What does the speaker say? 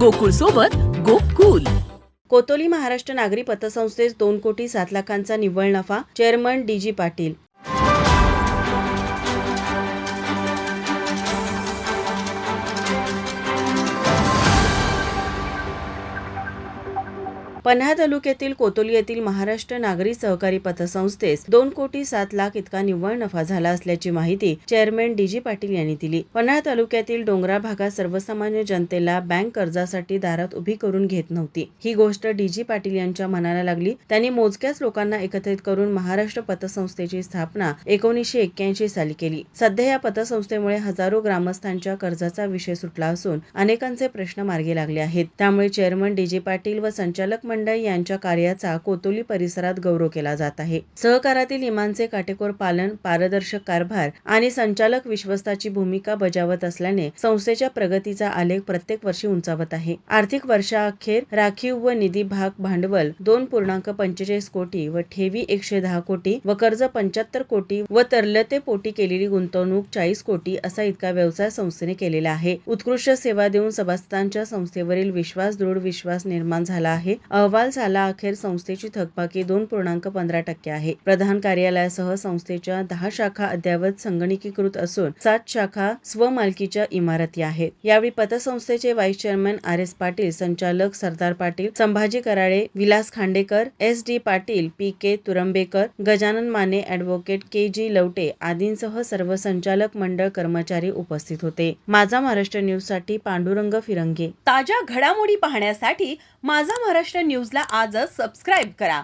गोकुळ सोबत गोकुल. कोतोली महाराष्ट्र नागरी पतसंस्थेस दोन कोटी सात लाखांचा निव्वळ नफा चेअरमन डी जी पाटील. पन्हा तालुक्यातील कोतोली येथील महाराष्ट्र नागरी सहकारी पतसंस्थेस दोन कोटी सात लाख इतका निव्वळ नफा झाला असल्याची माहिती चेअरमॅन डी जी पाटील यांनी दिली. पन्हा तालुक्यातील डोंगरा भागात सर्वसामान्य जनतेला बँक कर्जासाठी दारात उभी करून घेत नव्हती. ही गोष्ट डी जी पाटील यांच्या मनाला लागली. त्यांनी मोजक्याच लोकांना एकत्रित करून महाराष्ट्र पतसंस्थेची स्थापना एकोणीसशे एक्क्याऐंशी साली केली. सध्या या पतसंस्थेमुळे हजारो ग्रामस्थांच्या कर्जाचा विषय सुटला असून अनेकांचे प्रश्न मार्गी लागले आहेत. त्यामुळे चेअरमन डी जी पाटील व संचालक मंडळ यांच्या कार्याचा कोतोली परिसरात गौरव केला जात आहे. सहकारातील नियमांचे काटेकोर पालन पारदर्शक कारभार आणि संचालक विश्वस्ताची भूमिका बजावत असल्याने संस्थेच्या प्रगतीचा आलेख प्रत्येक वर्षी उंचावत आहे. आर्थिक वर्षाअखेर राखीव व निधी भाग भांडवल दोन पूर्णांक पंचेचाळीस कोटी व ठेवी एकशे दहा कोटी व कर्ज पंच्याहत्तर कोटी व तरलते पोटी केलेली गुंतवणूक चाळीस कोटी असा इतका व्यवसाय संस्थेने केलेला आहे. उत्कृष्ट सेवा देऊन सभासदांच्या संस्थेवरील विश्वास दृढ विश्वास निर्माण झाला आहे. अहवाल झाला अखेर संस्थेची थकबाकी दोन पूर्णांक पंधरा टक्के आहे. प्रधान कार्यालयासह संस्थेच्या दहा शाखा अद्ययावत संगणकीकृत असून सात शाखा स्वमालकीच्या इमारती आहेत. यावेळी पतसंस्थेचे vice chairman R S Patil संचालक Sardar Patil Sambhaji Karale Vilas Khandekar S D Patil P K Turambekar Gajanan Mane advocate K G Lavate आदींसह सर्व संचालक मंडळ कर्मचारी उपस्थित होते. माझा महाराष्ट्र न्यूजसाठी पांडुरंग फिरंगे. ताज्या घडामोडी पाहण्यासाठी माझा महाराष्ट्र न्यूजला आजच सबस्क्राईब करा.